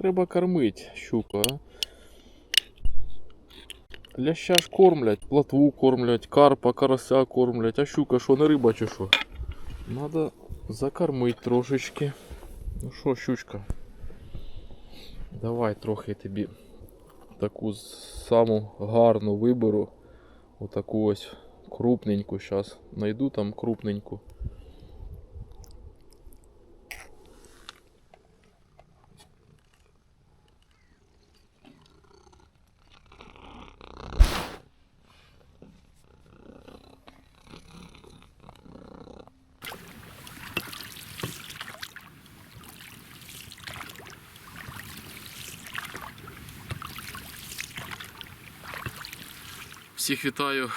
треба кормити щука. а. Ляща ж кормлять, платву кормлять, карпа, карася кормлять, а щука що не риба чи що? Надо закормити трошечки. Ну що, щучка? Давай трохи тобі таку саму гарну виберу. Отаку ось крупненьку зараз. Найду там крупненьку. Всіх вітаю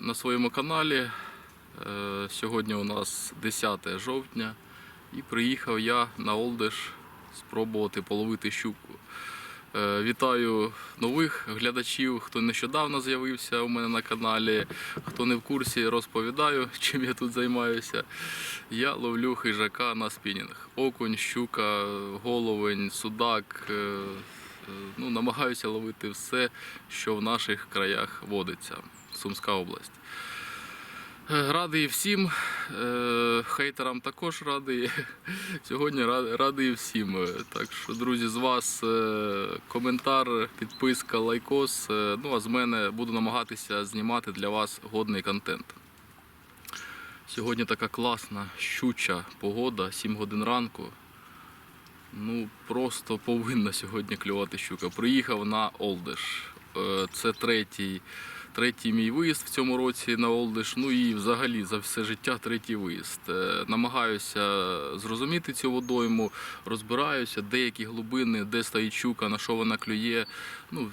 на своєму каналі. Е, Сьогодні у нас 10 жовтня і приїхав я на Олдиш спробувати половити щуку. Е, Вітаю нових глядачів, хто нещодавно з'явився у мене на каналі. Хто не в курсі, розповідаю, чим я тут займаюся. Я ловлю хижака на спінінг. Окунь, щука, головень, судак. Е, Ну, намагаюся ловити все, що в наших краях водиться. Сумська область. Е, Радий всім, е, хейтерам також радий. Сьогодні радий всім. Так що, друзі, з вас коментар, підписка, лайкос. Ну а з мене буду намагатися знімати для вас годний контент. Сьогодні така класна, щуча погода, 7 годин ранку. Ну, просто повинна сьогодні клювати щука. Приїхав на Олдиш. Е, Це третій, третій мій виїзд в цьому році на Олдиш. Ну і взагалі за все життя третій виїзд. Е, Намагаюся зрозуміти цю водойму, розбираюся, де які глибини, де стоїть щука, на що вона клює. Ну,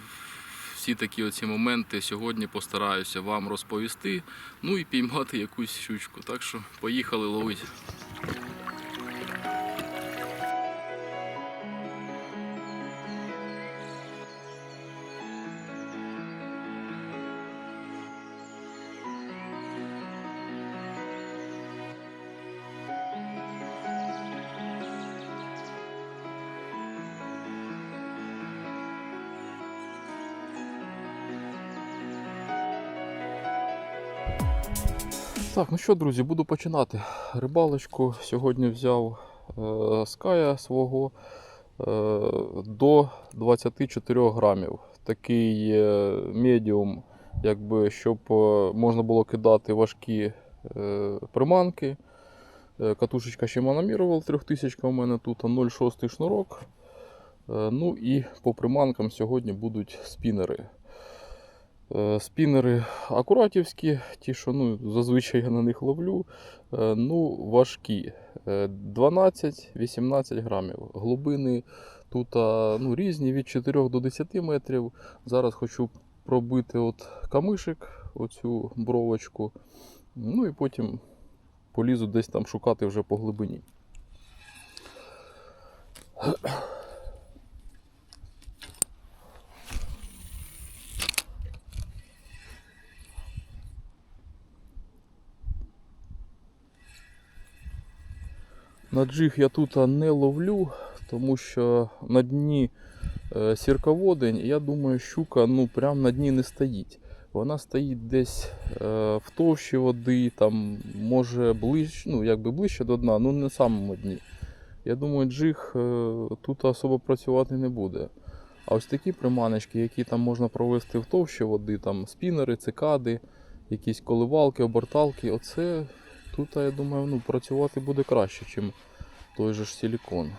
всі такі оці моменти сьогодні постараюся вам розповісти. Ну і піймати якусь щучку. Так що поїхали ловити. Так, ну що, друзі, буду починати рибалочку. Сьогодні взяв е, ская свого е, до 24 грамів. Такий е, медіум, якби, щоб е, можна було кидати важкі е, приманки. Е, катушечка ще Манамірувал 3000 у мене тут, 0,6 шнурок. Е, ну і по приманкам сьогодні будуть спінери. Е, Спінери акуратівські, ті, що ну, зазвичай я на них ловлю, е, ну, важкі. Е, 12-18 грамів. Глибини тут ну, різні від 4 до 10 метрів. Зараз хочу пробити от камишик, оцю бровочку. Ну і потім полізу десь там шукати вже по глибині. На джиг я тут не ловлю, тому що на дні е, сірководень, я думаю, щука ну, прям на дні не стоїть. Вона стоїть десь е, в товщі води, там, може ближче, ну, якби ближче до дна, ну не на самому дні. Я думаю, джиг е, тут особо працювати не буде. А ось такі приманочки, які там можна провести в товщі води, там спінери, цикади, якісь коливалки, оберталки, оце тут, я думаю, ну, працювати буде краще, ніж той же ж силікон.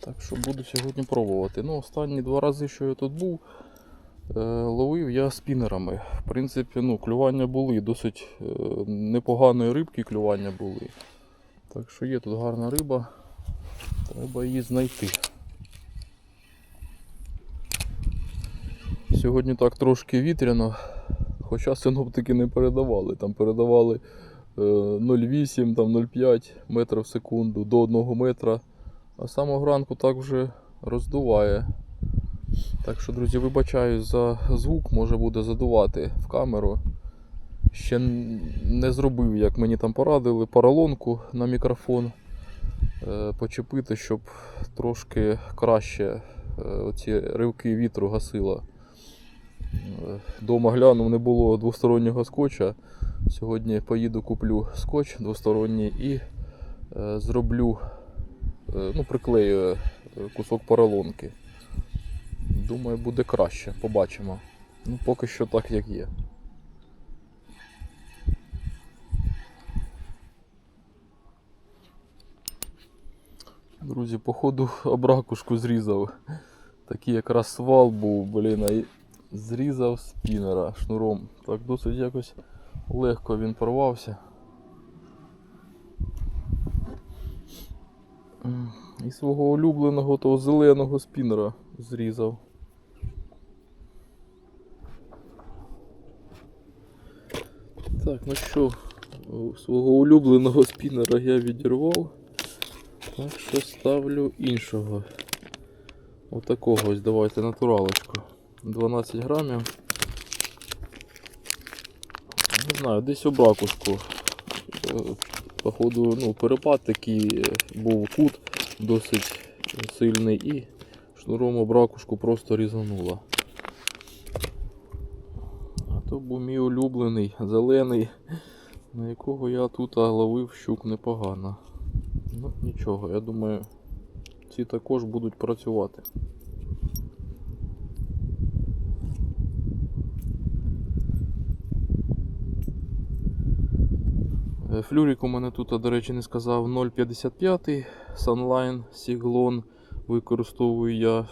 Так що буду сьогодні пробувати. Ну, останні два рази, що я тут був, е, ловив я спінерами. В принципі, ну, клювання були, досить е, непоганої рибки клювання були. Так що є тут гарна риба, треба її знайти. Сьогодні так трошки вітряно, хоча синоптики не передавали. Там передавали е, 0,8, там 0,5 метра в секунду до 1 метра. А самого ранку так вже роздуває. Так що, друзі, вибачаю за звук, може буде задувати в камеру. Ще не зробив, як мені там порадили, поролонку на мікрофон. е, почепити, щоб трошки краще е, оці ривки вітру гасило. Дома глянув, не було двостороннього скотча. Сьогодні поїду куплю скотч двосторонній і е, зроблю, е, ну, приклею е, кусок поролонки. Думаю, буде краще. Побачимо. Ну, поки що так, як є. Друзі, походу абракушку зрізав. Такий якраз свал був, блін, а зрізав спінера шнуром. Так досить якось легко він порвався. І свого улюбленого того зеленого спінера зрізав. Так, ну що, свого улюбленого спінера я відірвав. Так що ставлю іншого. Отакого ось давайте натуралочку. 12 грамів. Не знаю, десь обракушку. Е, Походу, ну, перепад такий е, був кут досить сильний і шнуром обракушку просто різануло. А то був мій улюблений, зелений, на якого я тут ловив щук непогано. Ну, нічого, я думаю, ці також будуть працювати. Е, Флюрик у мене тут, до речі, не сказав 0,55 Sunline Сіглон використовую я. Е,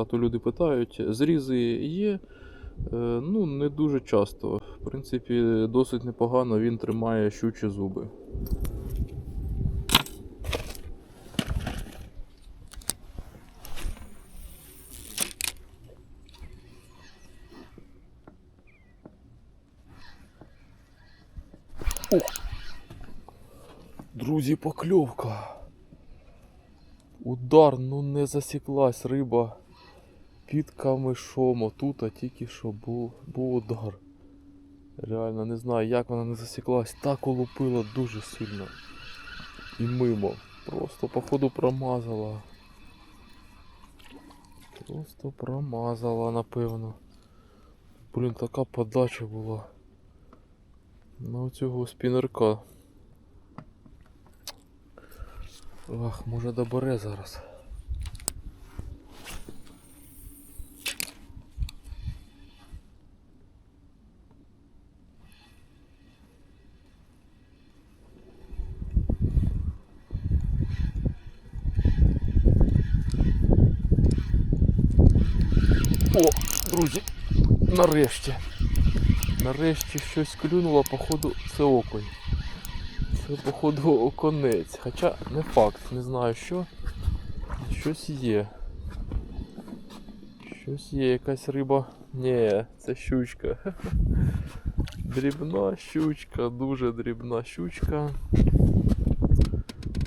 А то люди питають, зрізи є. Е, Ну, не дуже часто. В принципі, досить непогано він тримає щучі зуби. Друзі, покльовка. Удар, ну не засіклась риба під камишом. Отут, а тільки що був, був удар. Реально не знаю, як вона не засіклась. Так улупила дуже сильно. І мимо. Просто походу промазала. Просто промазала, напевно. Блін, така подача була. На цього спінерка. Ах, може добере зараз. О, друзі, нарешті. Нарешті щось клюнуло, походу, це окунь. Це походу оконець. Хоча не факт, не знаю що. Щось є. Щось є, якась риба. Ні, це щучка. Дрібна щучка, дуже дрібна щучка.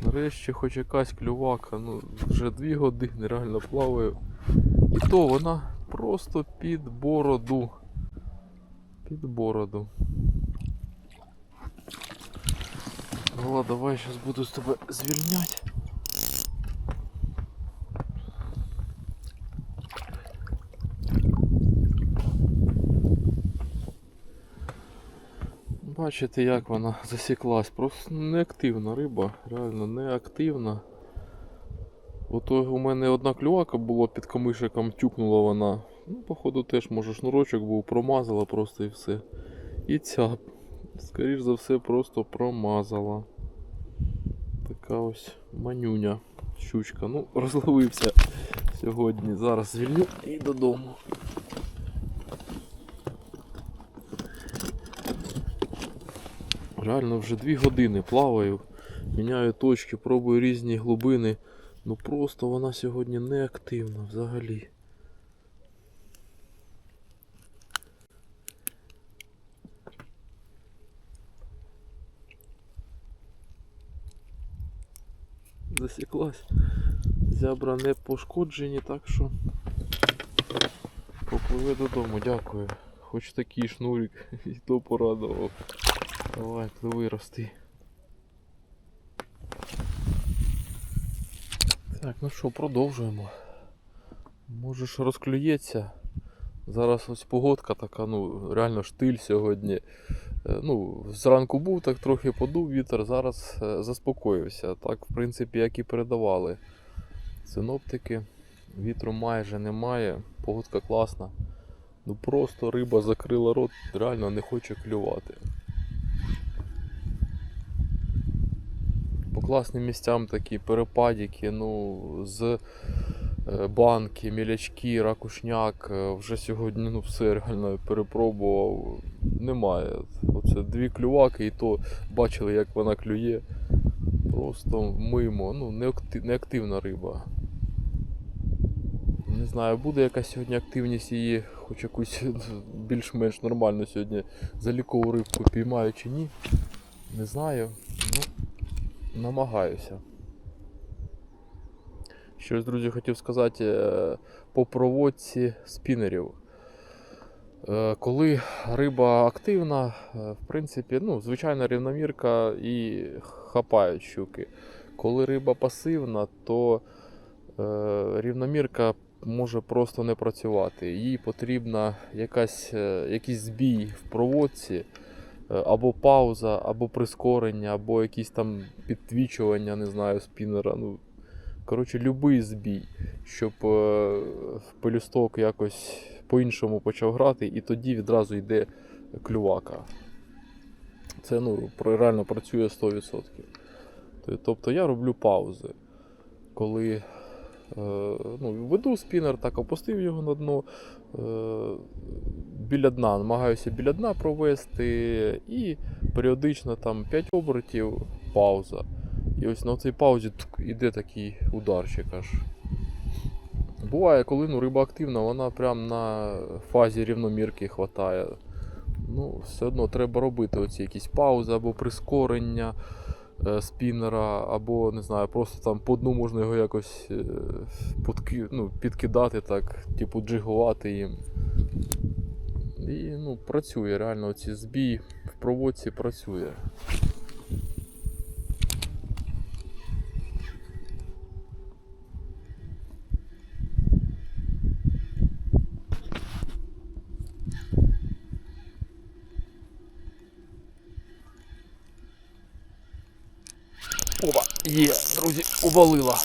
Нарешті хоч якась клювака. Ну, вже дві години реально плаваю. І то вона просто під бороду. Під бороду. Влад, давай сейчас буду з тебе звільняти. Бачите, як вона засіклась. Просто неактивна риба, реально неактивна. Ото у мене одна клювака була під камишиком, тюкнула вона. Ну, походу теж може шнурочок був, промазала просто і все. І ця, скоріш за все, просто промазала. Така ось манюня щучка. Ну, розловився сьогодні. Зараз звільню і додому. Реально вже дві години плаваю, міняю точки, пробую різні глибини. Ну просто вона сьогодні не активна взагалі. Засіклась. Зябра не пошкоджені, так що попливе додому, дякую. Хоч такий шнурик і то порадував. Давай, пливи, рости. Так, ну що, продовжуємо. Може ж розклюється. Зараз ось погодка така, ну, реально штиль сьогодні. Е, Ну, зранку був, так трохи подув вітер, зараз е, заспокоївся. Так, в принципі, як і передавали синоптики. Вітру майже немає, погодка класна. Ну просто риба закрила рот, реально не хоче клювати. По класним місцям такі перепадіки, ну, з банки, мілячки, ракушняк. е, Вже сьогодні ну, все реально перепробував. Немає. Оце дві клюваки, і то бачили, як вона клює. Просто мимо. Ну, не акти- не активна риба. Не знаю, буде якась сьогодні активність її, хоч якусь більш-менш нормальну сьогодні залікову рибку піймаю чи ні. Не знаю. Ну, намагаюся. Щось, друзі, хотів сказати е, по проводці спінерів. Е, Коли риба активна, е, в принципі, ну, звичайна рівномірка і хапають щуки. Коли риба пасивна, то рівномірка може просто не працювати. Їй потрібна якась, якийсь збій в проводці, або пауза, або прискорення, або якісь там підтвічування, не знаю, спінера. Ну, коротше, любий збій, щоб е, пелюсток якось по-іншому почав грати, і тоді відразу йде клювака. Це ну, реально працює 100%. Тобто я роблю паузи. Коли е, ну, веду спінер, так опустив його на дно. Е, біля дна, намагаюся біля дна провести і періодично там 5 обертів, пауза. І ось на цій паузі тук, іде такий ударчик аж. Буває, коли ну, риба активна, вона прям на фазі рівномірки хватає. Ну, все одно треба робити оці якісь паузи або прискорення е, спінера, або не знаю, просто там по дну можна його якось е, подки, ну, підкидати, так, типу джигувати їм. І ну, працює реально ці збій в проводці працює. Опа, є, друзі, увалила.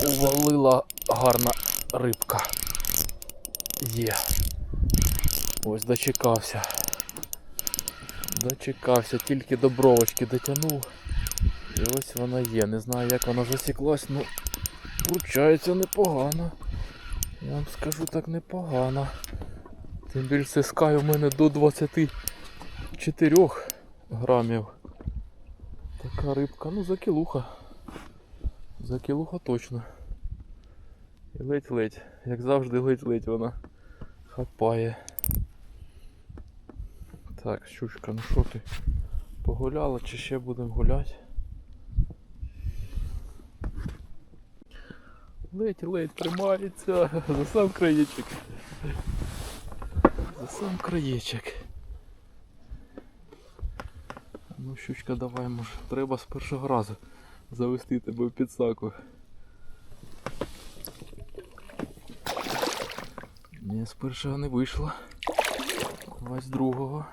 Увалила гарна рибка. Є. Ось дочекався. Дочекався, тільки до бровочки дотягнув. І ось вона є. Не знаю як вона засіклась, ну вручається непогано. Я вам скажу так непогано. Тим більше скай у мене до 24 грамів. Така рибка, ну за кілуха. За кілуха точно. І ледь-ледь, як завжди ледь-ледь вона хапає. Так, щучка, ну що ти? Погуляла чи ще будемо гуляти? Ледь-ледь тримається за сам краєчок. За сам краєчок. Ну, щучка, давай, може, треба з першого разу завести тебе в підсаку. Ні, з першого не вийшло. Давай з другого.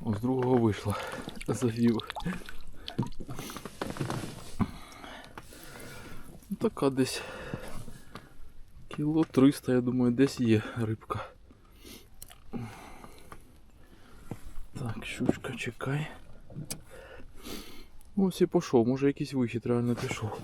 О, з другого вийшло. Завів. Ну, Така десь кіло 300, я думаю, десь є рибка. Так, щучка, чекай. Ось і пішов, може якийсь вихід реально пішов.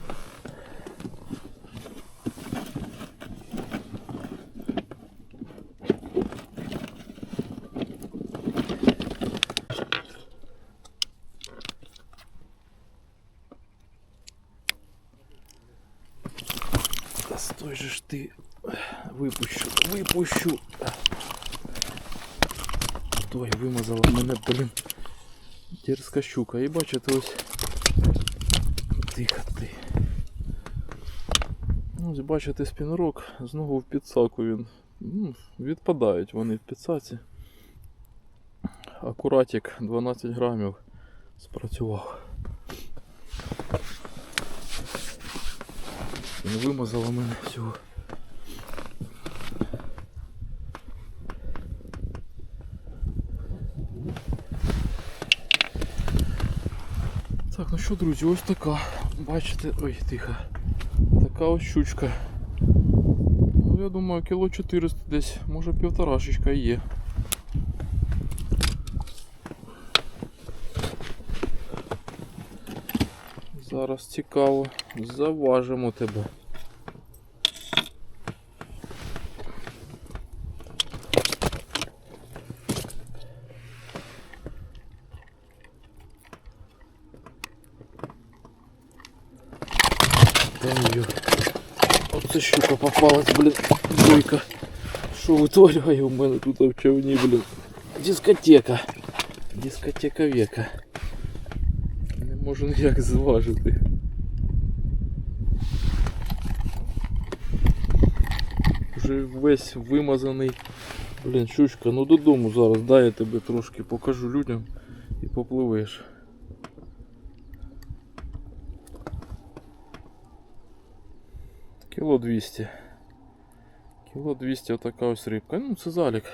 Та стой же ж ти. Випущу, випущу. Той вимазала мене, блін. Дерзка щука. І бачите ось. Тихо ти. Ось бачите спінорок, знову в підсаку він. Ну, відпадають вони в підсаці. акуратик 12 грамів спрацював. Не вимазало мене всього. Що, друзі, ось така. Бачите, ой, тихо. Така ось щучка. Ну, я думаю, кіло 400 десь, може півторашечка є. Зараз цікаво, заважимо тебе. Ее. Оце щука попалась, блін, бойка. Що витворяє у мене тут в човні, блін. Дискотека. Дискотека века. Не можу ніяк зважити. Вже весь вимазаний. Блін, щучка, ну додому зараз, дай я тебе трошки покажу людям і попливеш. Кіло 200. Кіло 200 отака ось рибка. Ну, це залік.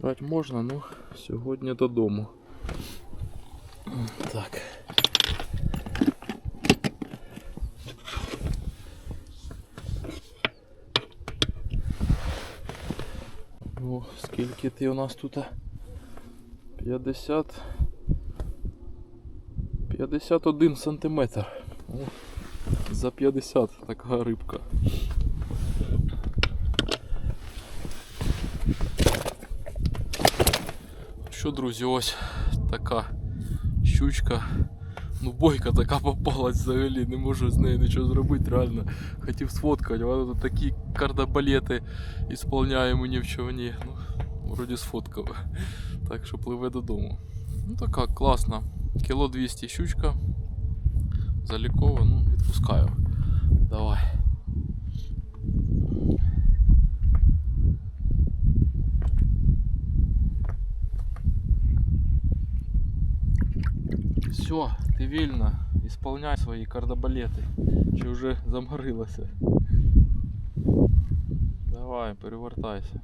Брати можна, ну сьогодні додому. Так. Ну, скільки ти у нас тут? 50. 51 сантиметр. О, за 50 така рибка. Що, друзі, ось така щучка. Ну, бойка така попалась взагалі, не можу з нею нічого зробити, реально. Хотів сфоткати, вона тут такі кардабалети ісполняє мені в човні. Ну, вроді сфоткав. Так що пливе додому. Ну така класна. Кіло 200 щучка. Залікова, ну, відпускаю. Давай. Все, ти вільна. Ісполняй свої кардабалети. Чи вже заморилася? Давай, перевертайся.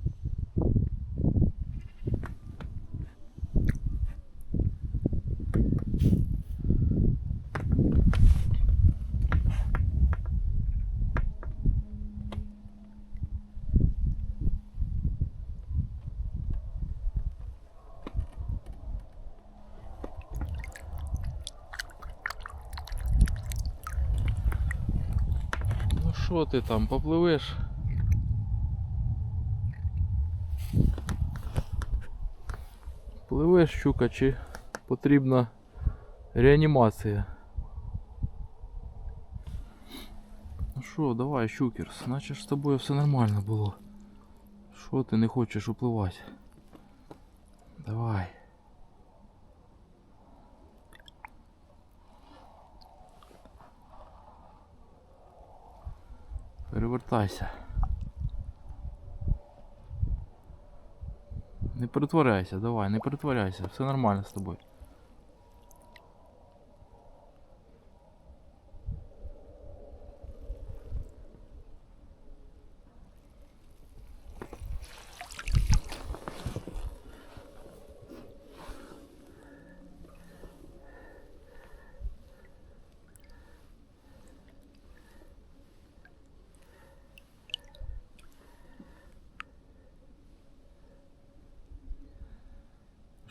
Ти там, попливеш? Пливеш щука чи потрібна реанімація? Ну що, давай, щукерс, наче ж з тобою все нормально було. Що ти не хочеш upливати? Давай. Перевертайся. Не перетворяйся, давай, не перетворяйся, все нормально з тобою.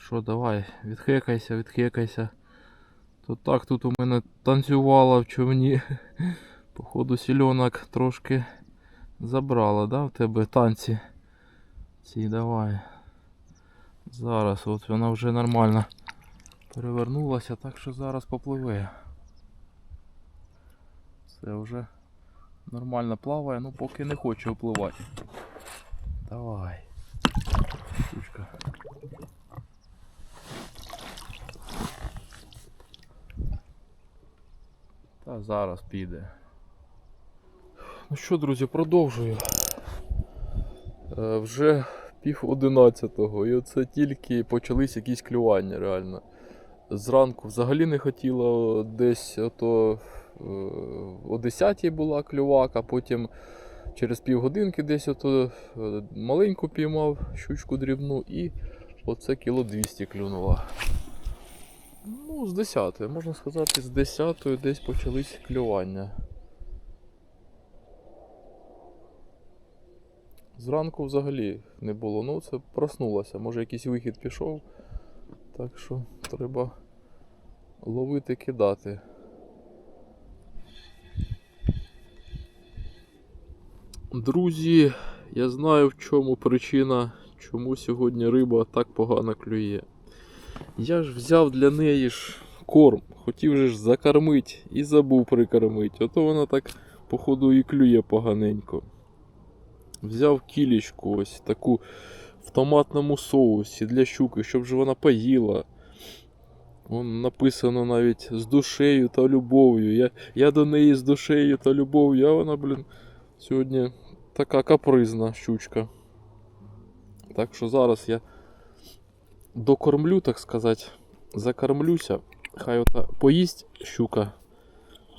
Що, давай, відхекайся, відхекайся. То так тут у мене танцювала в човні. Походу сільонок трошки забрала, да, в тебе танці. Ці давай. Зараз от вона вже нормально перевернулася, так що зараз попливе. Це вже нормально плаває, ну поки не хоче впливати. Давай. Штучка. Та зараз піде. Ну що, друзі, продовжую. Е, вже пів одинадцятого, і оце тільки почались якісь клювання реально. Зранку взагалі не хотіло десь ото е, о 10 була клювака, потім через півгодинки десь ото е, маленьку піймав, щучку дрібну і оце кіло 200 клюнула. Ну, з 10, можна сказати, з 10 десь почались клювання. Зранку взагалі не було. Ну, це проснулося. Може якийсь вихід пішов. Так що треба ловити, кидати. Друзі, я знаю в чому причина, чому сьогодні риба так погано клює. Я ж взяв для неї ж корм, хотів же ж закормити і забув прикормити. Ото вона так, походу, і клює поганенько. Взяв кілечку ось таку в томатному соусі для щуки, щоб же вона поїла. Вон написано навіть з душею та любов'ю. Я, я до неї з душею та любов'ю, а вона, блін, сьогодні така капризна щучка. Так що зараз я докормлю, так сказати, закормлюся. Хай ота поїсть щука.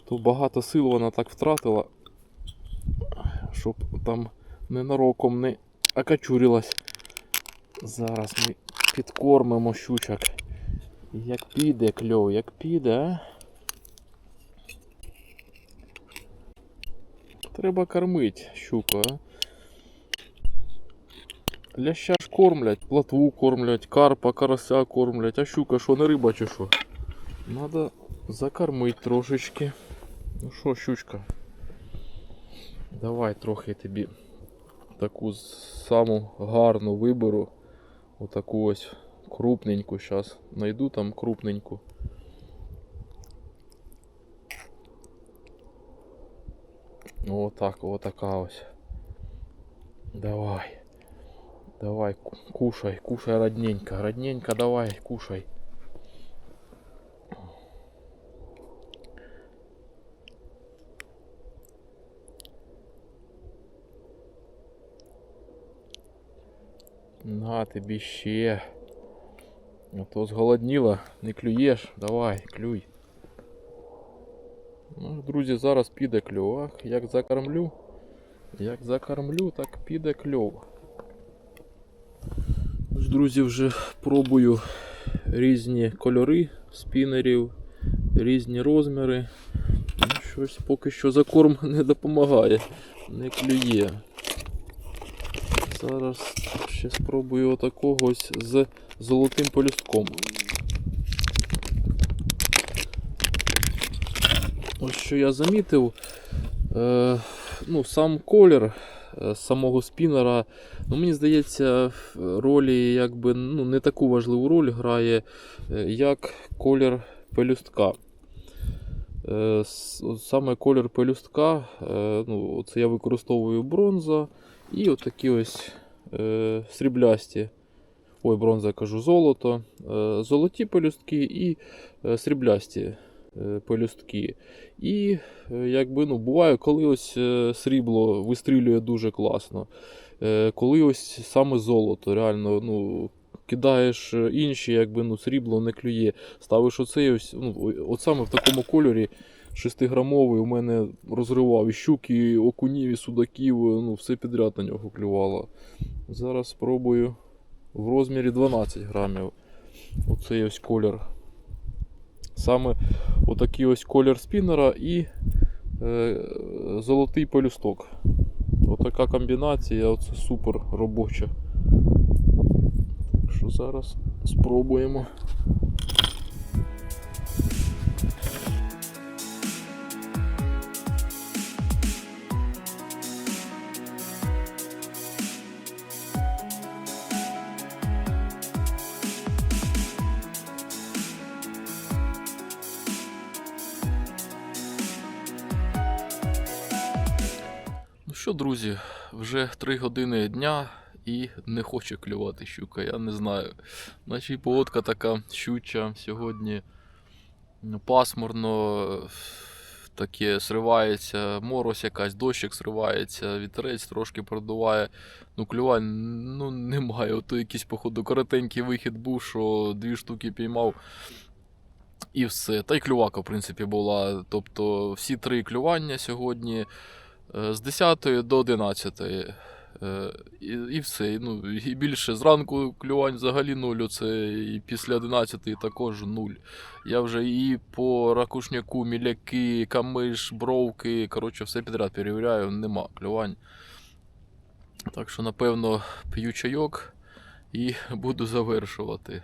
То багато сил вона так втратила, щоб там ненароком не окачурилась. Зараз ми підкормимо щучок. Як піде кльов, як піде, а? Треба кормити щуку, а? Ляща кормлять, платву кормлять, карпа, карася кормлять, а щука що не риба чи що? Надо закормити трошечки. Ну що, щучка? Давай трохи тобі таку саму гарну виберу. Отаку ось крупненьку зараз. Найду там крупненьку. Отак, отака ось. Давай. Давай, ку- кушай, кушай, родненько. Родненько, давай, кушай. На тобі ще. А то зголодніла, не клюєш. Давай, клюй. Ну, друзі, зараз піде кльов. Ах, як закормлю. Як закормлю, так піде кльов. Друзі, вже пробую різні кольори спінерів, різні розміри. Ну, Щось поки що закорм не допомагає, не клює. Зараз ще спробую отакого ось з золотим полюстком. Ось що я замітив, е, ну, сам колір самого спінера, ну, мені здається, ролі якби, ну, не таку важливу роль грає, е, як колір пелюстка. Е, Саме колір пелюстка, е, ну, це я використовую бронза і отакі ось сріблясті. Ой, бронза я кажу золото. Золоті пелюстки і сріблясті пелюстки. І е, якби ну, буває, коли ось е, срібло вистрілює дуже класно. Е, коли ось саме золото, реально, ну. Кидаєш е, інші, якби ну, срібло не клює. Ставиш оцей ось, ну, от саме в такому кольорі 6-грамовий у мене розривав і щуки, і окунів, і судаків, ну, все підряд на нього клювало. Зараз спробую в розмірі 12 грамів. Оцей ось колір. Саме отакий ось колір спіннера і е, золотий пелюсток. Отака комбінація, оце супер робоча. Що зараз спробуємо. Вже 3 години дня і не хоче клювати щука, я не знаю. Наче й погодка така щуча сьогодні. Пасмурно, таке сривається, мороз якась, дощик сривається, вітерець трошки продуває. Ну, клювань ну, немає. Ото якийсь, походу, коротенький вихід був, що дві штуки піймав. І все. Та й клювака, в принципі, була. Тобто всі три клювання сьогодні з 10 до 11. Е, І, і все. Ну, і більше зранку клювань взагалі нуль, це і після 11 також нуль. Я вже і по ракушняку, міляки, камиш, бровки, коротше, все підряд перевіряю, нема клювань. Так що, напевно, п'ю чайок і буду завершувати.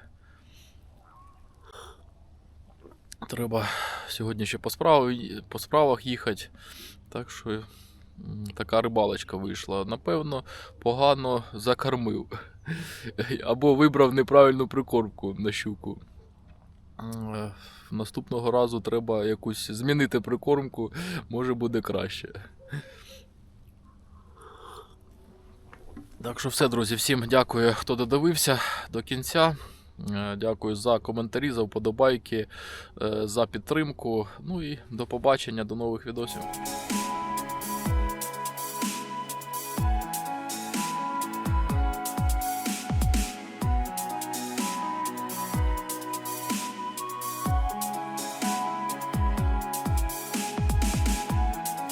Треба сьогодні ще по, справ... по справах їхати. Так що така рибалочка вийшла. Напевно, погано закормив. Або вибрав неправильну прикормку на щуку. Е, Наступного разу треба якусь змінити прикормку, може буде краще. Так що все, друзі, всім дякую, хто додивився до кінця. Е, Дякую за коментарі, за вподобайки, е, за підтримку. Ну і до побачення, до нових відосів.